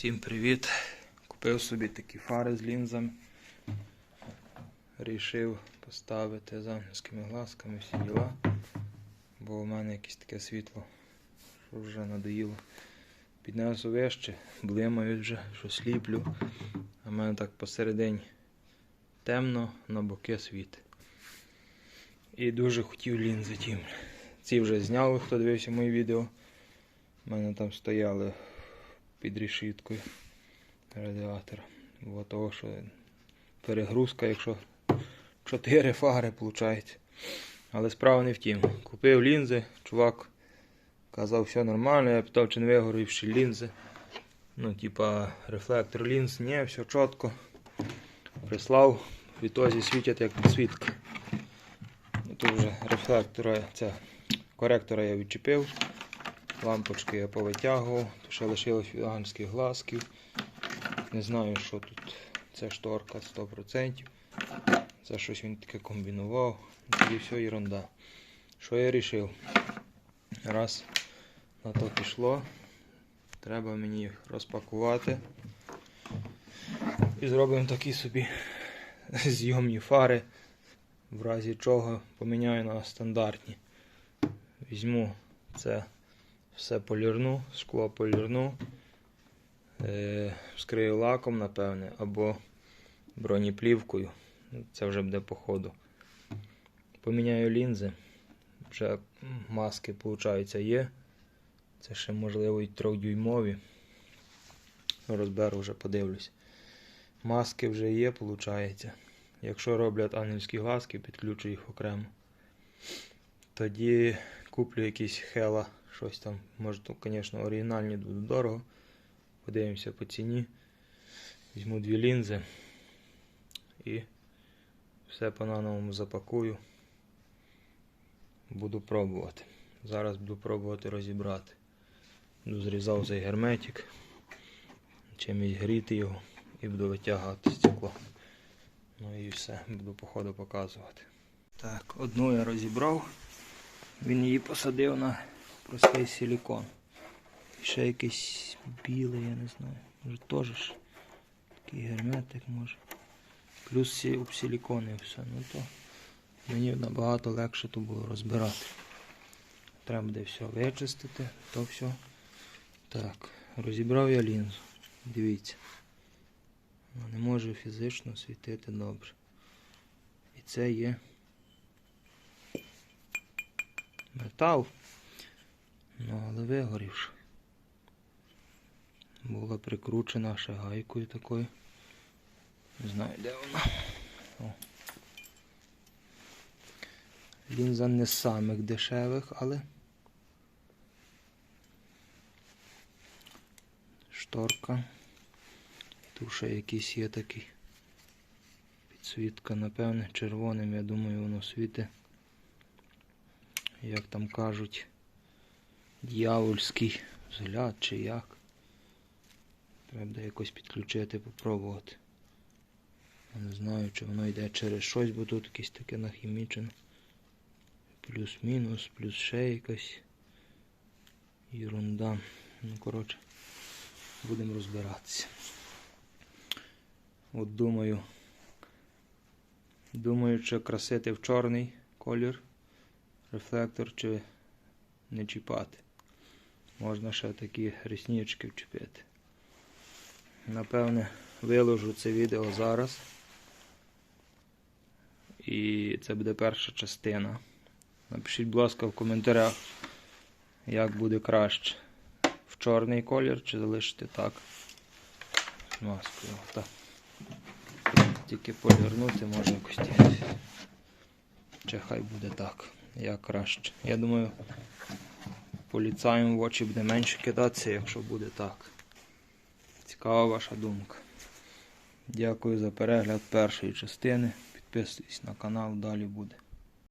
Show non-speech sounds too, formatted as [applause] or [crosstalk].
Всім привіт! Купив собі такі фари з лінзами. Рішив поставити з ангельськими глазками всі діла. Бо у мене якесь таке світло, що вже надоїло. Піднесу вище, блимають вже, що сліплю. А в мене так посередині темно, на боки світ. І дуже хотів лінзи тім. Ці вже зняли, хто дивився мої відео. У мене там стояли під решіткою радіатора. Бо того, що перегрузка, якщо 4 фари виходить. Але справа не в тім. Купив лінзи, чувак казав, все нормально, я питав, чи не вигорівши лінзи. Ну, типа рефлектор лінз, ні, все чітко. Прислав, в ітозі світять як підсвітка. Ну, Тут вже рефлектора, ця коректора я відчепив. Лампочки я повитягував, то ще лишилось від ангельських глазків. Не знаю, що тут. Це шторка 100%. Це щось він таке комбінував. Тоді все ерунда. Що я вирішив? Раз на то пішло, треба мені їх розпакувати. І зробимо такі собі [laughs] зйомні фари, в разі чого поміняю на стандартні. Візьму це все полірну, скло полірну, е, скрию лаком, напевне, або бронеплівкою. Це вже буде по ходу. Поміняю лінзи. Вже маски, виходить, є. Це ще можливо і трьохдюймові. Розберу вже подивлюсь. Маски вже є, виходить. Якщо роблять ангельські глазки, підключу їх окремо. Тоді куплю якісь хела, щось там. Може, звісно, оригінальні буде дорого. Подивимося по ціні. Візьму дві лінзи і все по-нановому запакую. Буду пробувати. Зараз буду пробувати розібрати. Буду зрізав цей герметик, чимось гріти його і буду витягувати стекло. Ну і все, буду по ходу показувати. Так, одну я розібрав. Він її посадив на простий силікон. І ще якийсь білий, я не знаю. Може теж такий герметик може. Плюс об силікони все. Ну то мені набагато легше то було розбирати. Треба буде все вичистити, то все. Так, розібрав я лінзу. Дивіться. Не може фізично світити добре. І це є метал. Ну, але вигорівши. Була прикручена ще гайкою такою. Не знаю, де вона. О. Лінза не з самих дешевих, але шторка. Ще якийсь є такий підсвітка, напевне, червоним, я думаю, воно світить. Як там кажуть, дьявольський взгляд чи як. Треба якось підключити, попробувати. Я не знаю, чи воно йде через щось, бо тут якесь таке нахімічене. Плюс-мінус, плюс ще якась ерунда. Ну, коротше, будемо розбиратися. От думаю, думаю, чи красити в чорний колір рефлектор, чи не чіпати. Можна ще такі реснички вчепити. Напевне, виложу це відео зараз. І це буде перша частина. Напишіть, будь ласка, в коментарях, як буде краще. В чорний колір чи залишити так. З маскою. Так. Тільки полірнути може якось. Чи хай буде так. Як краще. Я думаю, поліцаєм в очі буде менше кидатися, якщо буде так. Цікава ваша думка. Дякую за перегляд першої частини. Підписуйтесь на канал, далі буде.